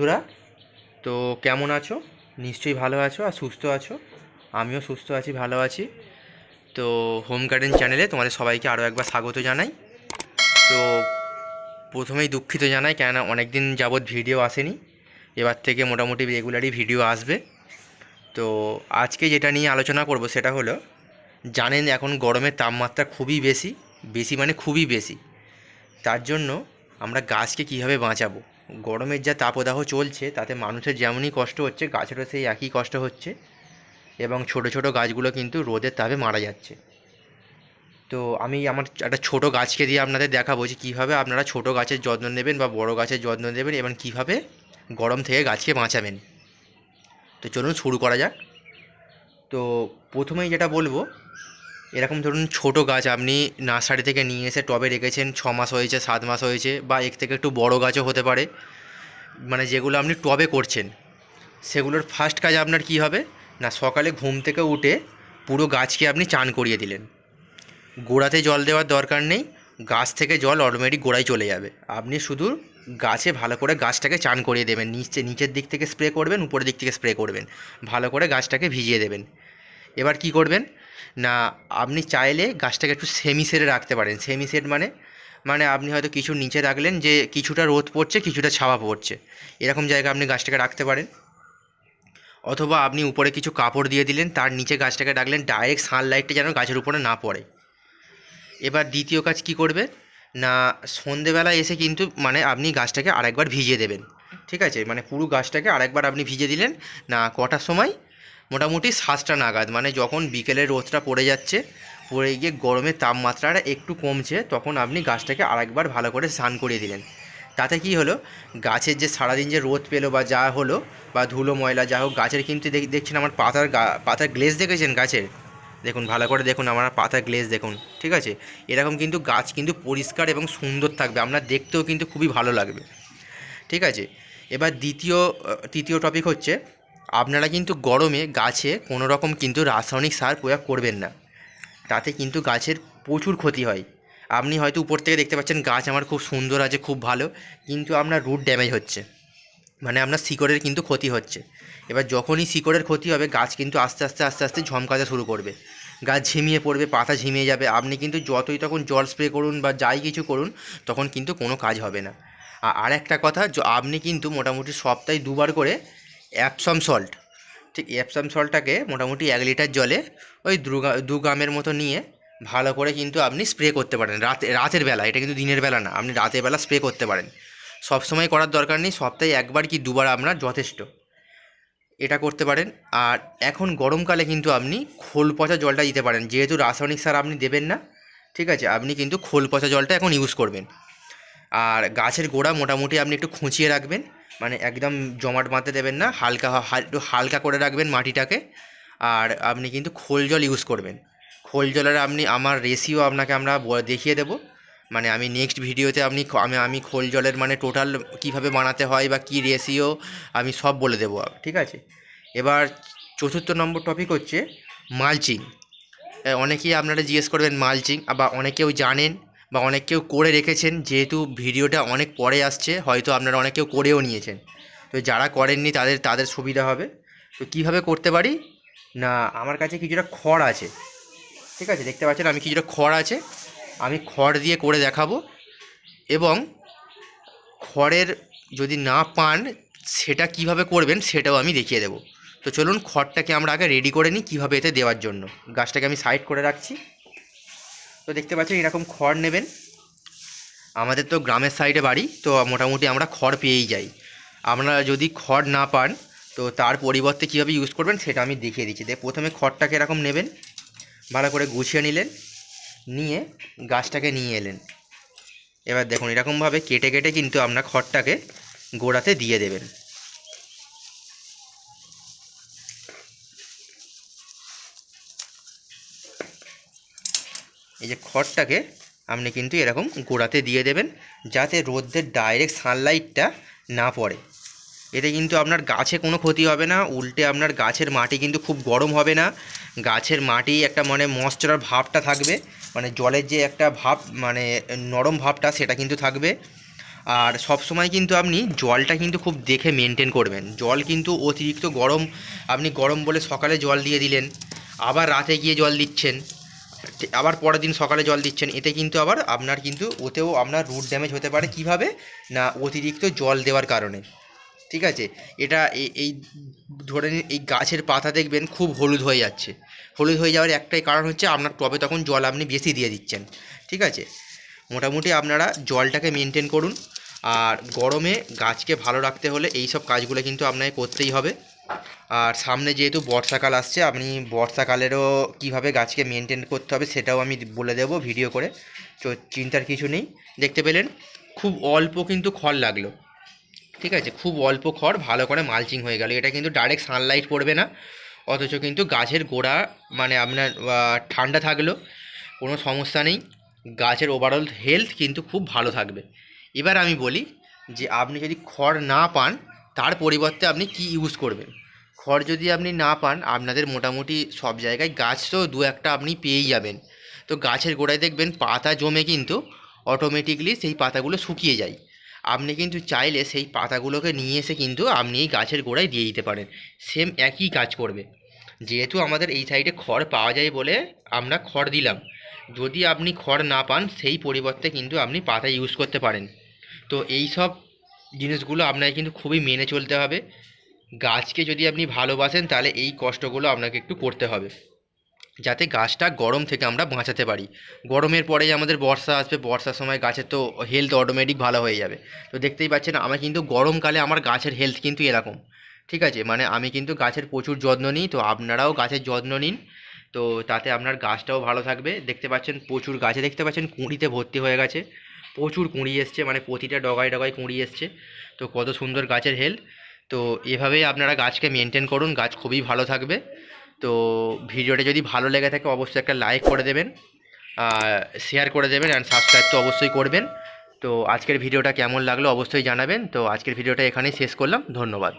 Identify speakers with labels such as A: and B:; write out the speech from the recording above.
A: বন্ধুরা, তো কেমন আছো? নিশ্চয়ই ভালো আছো আর সুস্থ আছো। আমিও সুস্থ আছি, ভালো আছি। তো হোম গার্ডেন চ্যানেলে তোমাদের সবাইকে আরও একবার স্বাগত জানাই। তো প্রথমেই দুঃখিত জানাই, কেননা অনেক দিন যাবৎ ভিডিও আসেনি। এবার থেকে মোটামুটি রেগুলারই ভিডিও আসবে। তো আজকে যেটা নিয়ে আলোচনা করব সেটা হলো, জানেন এখন গরমের তাপমাত্রা খুবই বেশি বেশি মানে খুবই বেশি। তার জন্য আমরা গাছকে কীভাবে বাঁচাবো? গরমের যা তাপদাহ চলছে, তাতে মানুষের যেমনই কষ্ট হচ্ছে, গাছেরও সেই একই কষ্ট হচ্ছে এবং ছোট ছোট গাছগুলো কিন্তু রোদের তাপে মারা যাচ্ছে। তো আমি আমার একটা ছোট গাছকে দিয়ে আপনাদের দেখাবো যে কীভাবে আপনারা ছোট গাছের যত্ন নেবেন বা বড় গাছের যত্ন নেবেন এবং কীভাবে গরম থেকে গাছকে বাঁচাবেন। তো চলুন শুরু করা যাক। তো প্রথমেই যেটা বলব এরকম ধরুন ছোট গাছ আপনি নার্সারি থেকে নিয়ে এসে টবে রেখেছেন, ছ মাস হয়েছে, সাত মাস হয়েছে বা এর থেকে একটু বড় গাছও হতে পারে। মানে যেগুলো আপনি টবে করছেন, সেগুলোর ফার্স্ট কাজ আপনার কি হবে? না, সকালে ঘুম থেকে উঠে পুরো গাছকে আপনি চান করিয়ে দিলেন। গোড়াতে জল দেওয়ার দরকার নেই, গাছ থেকে জল অটোমেটিক গোড়ায় চলে যাবে। আপনি শুধু গাছে ভালো করে গাছটাকে চান করিয়ে দেবেন, নিচে, নিচের দিক থেকে স্প্রে করবেন, উপরের দিক থেকে স্প্রে করবেন, ভালো করে গাছটাকে ভিজিয়ে দেবেন। এবার কি করবেন? না, আপনি চাইলে গাছটাকে একটু সেমি সেরে রাখতে পারেন। সেমি সেট মানে মানে আপনি হয়তো কিছু নিচে রাখলেন যে কিছুটা রোদ পড়ছে, কিছুটা ছাওয়া পড়ছে। এরকম জায়গায় আপনি গাছটাকে রাখতে পারেন। অথবা আপনি উপরে কিছু কাপড় দিয়ে দিলেন, তার নিচে গাছটাকে রাখলেন ডাইরেক্ট সানলাইটটা যেন গাছের উপরে না পড়ে। এবার দ্বিতীয় কাজ কি করবে? না, সন্ধেবেলা এসে কিন্তু মানে আপনি গাছটাকে আরেকবার ভিজিয়ে দেবেন। ঠিক আছে? মানে পুরো গাছটাকে আরেকবার আপনি ভিজিয়ে দিলেন, না, কটার সময়? মোটামুটি সাতটা নাগাদ। মানে যখন বিকেলের রোদটা পড়ে যাচ্ছে, পড়ে গিয়ে গরমের তাপমাত্রাটা একটু কমছে, তখন আপনি গাছটাকে আরেকবার ভালো করে স্নান করিয়ে দিলেন। তাতে কি হলো? গাছের যে সারাদিন যে রোদ পেল বা যা হলো, বা ধুলো, ময়লা যা হোক, গাছের কিন্তু দেখ- দেখছেন আমার পাতার পাতার গ্লেজ দেখেছেন গাছের? দেখুন, ভালো করে দেখুন আমার পাতার গ্লেজ দেখুন, ঠিক আছে? এরকম কিন্তু গাছ কিন্তু পরিষ্কার এবং সুন্দর থাকবে, আপনার দেখতেও কিন্তু খুবই ভালো লাগবে, ঠিক আছে? এবার দ্বিতীয় তৃতীয় টপিক হচ্ছে আপনারা কিন্তু গরমে গাছে কোনো রকম কিন্তু রাসায়নিক সার প্রয়োগ করবেন না। তাতে কিন্তু গাছের প্রচুর ক্ষতি হয়। আপনি হয়তো উপর থেকে দেখতে পাচ্ছেন গাছ আমার খুব সুন্দর আছে, খুব ভালো, কিন্তু আপনার রুট ড্যামেজ হচ্ছে। মানে আপনার শিকড়ের কিন্তু ক্ষতি হচ্ছে। এবার যখনই শিকড়ের ক্ষতি হবে, গাছ কিন্তু আস্তে আস্তে আস্তে আস্তে ঝমকাতে শুরু করবে। গাছ ঝিমিয়ে পড়বে, পাতা ঝিমিয়ে যাবে। আপনি কিন্তু যতই তখন জল স্প্রে করুন বা যাই কিছু করুন, তখন কিন্তু কোনো কাজ হবে না। আর একটা কথা আপনি কিন্তু মোটামুটি সপ্তাহে দুবার করে অ্যাপসাম সল্ট ঠিক অ্যাপসাম সল্টটাকে মোটামুটি এক লিটার জলে ওই দু গ্রামের মতো নিয়ে ভালো করে কিন্তু আপনি স্প্রে করতে পারেন। রাতে, রাতের বেলা, এটা কিন্তু দিনের বেলা না, আপনি রাতের বেলা স্প্রে করতে পারেন। সব সময় করার দরকার নেই, সপ্তাহে একবার কি দুবার আপনার যথেষ্ট। এটা করতে পারেন। আর এখন গরমকালে কিন্তু আপনি খোল পচা জলটা দিতে পারেন। যেহেতু রাসায়নিক সার আপনি দেবেন না, ঠিক আছে, আপনি কিন্তু খোল পচা জলটা এখন ইউজ করবেন। আর গাছের গোড়া মোটামুটি আপনি একটু খুঁচিয়ে রাখবেন। মানে একদম জমাট বাঁধতে দেবেন না, হালকা হাল- একটু হালকা করে রাখবেন মাটিটাকে। আর আপনি কিন্তু খোল জল ইউজ করবেন। খোল জলের আপনি, আমার রেশিও আপনাকে আমরা দেখিয়ে দেবো। মানে আমি নেক্সট ভিডিওতে আপনি আমি আমি খোল জলের মানে টোটাল কীভাবে বানাতে হয় বা কী রেশিও আমি সব বলে দেবো, ঠিক আছে? এবার চতুর্থ নম্বর টপিক হচ্ছে মালচিং অনেকেই আপনারা জিজ্ঞেস করবেন মালচিং বা অনেকেও জানেন বা অনেক কেউ করে রেখেছেন, যেহেতু ভিডিওটা অনেক পরে আসছে, হয়তো আপনারা অনেক কেউ করেও নিয়েছেন। তো যারা করেননি তাদের তাদের সুবিধা হবে। তো কীভাবে করতে পারি? না, আমার কাছে কিছুটা খড় আছে। ঠিক আছে? দেখতে পাচ্ছেন, আমি কিছুটা খড় আছে। আমি খড় দিয়ে করে দেখাবো। এবং খড়ের যদি না পান, সেটা কীভাবে করবেন সেটাও আমি দেখিয়ে দেবো। তো চলুন খড়টাকে আমরা আগে রেডি করে নিই কীভাবে এতে দেওয়ার জন্য। গাছটাকে আমি সাইড করে রাখছি। তো দেখতে পাচ্ছেন এরকম খড় নেবেন। আমাদের তো গ্রামের সাইডে বাড়ি, তো মোটামুটি আমরা খড় পেয়েই যাই। আপনারা যদি খড় না পান, তো তার পরিবর্তে কীভাবে ইউজ করবেন সেটা আমি দেখিয়ে দিচ্ছি। দেখ প্রথমে খড়টাকে এরকম নেবেন, ভালো করে গুছিয়ে নিলেন, নিয়ে গাছটাকে নিয়ে এলেন। এবার দেখুন, এরকমভাবে কেটে কেটে কিন্তু আপনার খড়টাকে গোড়াতে দিয়ে দেবেন। এই যে খড়টাকে আপনি কিন্তু এরকম গোড়াতে দিয়ে দেবেন, যাতে রোদ্রের ডাইরেক্ট সানলাইটটা না পড়ে। এতে কিন্তু আপনার গাছে কোনো ক্ষতি হবে না, উল্টে আপনার গাছের মাটি কিন্তু খুব গরম হবে না। গাছের মাটি একটা মানে ময়শ্চারার ভাবটা থাকবে মানে জলের যে একটা ভাব মানে নরম ভাবটা সেটা কিন্তু থাকবে। আর সব সময় কিন্তু আপনি জলটা কিন্তু খুব দেখে মেনটেন করবেন। জল কিন্তু অতিরিক্ত গরম, আপনি গরম বলে সকালে জল দিয়ে দিলেন, আবার রাতে গিয়ে জল দিচ্ছেন। আবার পরের দিন সকালে জল দিচ্ছেন। এতে কিন্তু আবার আপনার কিন্তু ওতেও আপনার রুট ড্যামেজ হতে পারে। কীভাবে? না, অতিরিক্ত জল দেওয়ার কারণে। ঠিক আছে? এটা এই ধরে নিন, এই গাছের পাতা দেখবেন খুব হলুদ হয়ে যাচ্ছে। হলুদ হয়ে যাওয়ার একটাই কারণ হচ্ছে আপনার টবে তখন জল আপনি বেশি দিয়ে দিচ্ছেন। ঠিক আছে? মোটামুটি আপনারা জলটাকে মেনটেন করুন। আর গরমে গাছকে ভালো রাখতে হলে এই সব কাজগুলো কিন্তু আপনাকে করতেই হবে। আর সামনে যেহেতু বর্ষাকাল আসছে, আপনি বর্ষাকালেরও কীভাবে গাছকে মেনটেন করতে হবে সেটাও আমি বলে দেবো ভিডিও করে। তো চিন্তার কিছু নেই, দেখতে পেলেন, খুব অল্প কিন্তু খড় লাগল। ঠিক আছে, খুব অল্প খড়, ভালো করে মালচিং হয়ে গেল। এটা কিন্তু ডাইরেক্ট সানলাইট পড়বে না, অথচ কিন্তু গাছের গোড়া মানে আপনার ঠান্ডা থাকল, কোনো সমস্যা নেই। গাছের ওভারঅল হেলথ কিন্তু খুব ভালো থাকবে। এবার আমি বলি যে, আপনি যদি খড় না পান, তার পরিবর্তে আপনি কি ইউজ করবেন? খড় যদি আপনি না পান, আপনাদের মোটামুটি সব জায়গায় গাছ তো দু একটা আপনি পেয়েই যাবেন। তো গাছের গোড়ায় দেখবেন পাতা জমে কিন্তু অটোমেটিকলি সেই পাতাগুলো শুকিয়ে যায়। আপনি কিন্তু চাইলে সেই পাতাগুলোকে নিয়ে এসে কিন্তু আপনি এই গাছের গোড়ায় দিয়ে দিতে পারেন। সেম একই কাজ করবে। যেহেতু আমাদের এই সাইডে খড় পাওয়া যায় বলে আমরা খড় দিলাম। যদি আপনি খড় না পান, সেই পরিবর্তে কিন্তু আপনি পাতা ইউজ করতে পারেন। তো এই সব জিনিসগুলো আপনাকে কিন্তু খুবই মেনে চলতে হবে। গাছকে যদি আপনি ভালোবাসেন, তাহলে এই কষ্টগুলো আপনাকে একটু করতে হবে। যাতে গাছটা গরম থেকে আমরা বাঁচাতে পারি। গরমের পরেই আমাদের বর্ষা আসবে, বর্ষার সময় গাছের তো হেলথ অটোমেটিক ভালো হয়ে যাবে। তো দেখতেই পাচ্ছেন, আমার কিন্তু গরমকালে আমার গাছের হেলথ কিন্তু এরকম। ঠিক আছে? মানে আমি কিন্তু গাছের প্রচুর যত্ন নিই, তো আপনারাও গাছের যত্ন নিন। তো তাতে আপনার গাছটাও ভালো থাকবে। দেখতে পাচ্ছেন, প্রচুর গাছে, দেখতে পাচ্ছেন, কুঁড়িতে ভর্তি হয়ে গেছে। প্রচুর কুঁড়ি এসছে মানে প্রতিটা ডগায় ডগায় কুঁড়ি এসছে। তো কত সুন্দর গাছের হেলথ তো এভাবেই আপনারা গাছকে মেনটেন করুন, গাছ খুবই ভালো থাকবে। তো ভিডিওটা যদি ভালো লেগে থাকে, অবশ্যই একটা লাইক করে দেবেন শেয়ার করে দেবেন অ্যান্ড সাবস্ক্রাইব তো অবশ্যই করবেন। তো আজকের ভিডিওটা কেমন লাগল অবশ্যই জানাবেন। তো আজকের ভিডিওটা এখানেই শেষ করলাম। ধন্যবাদ।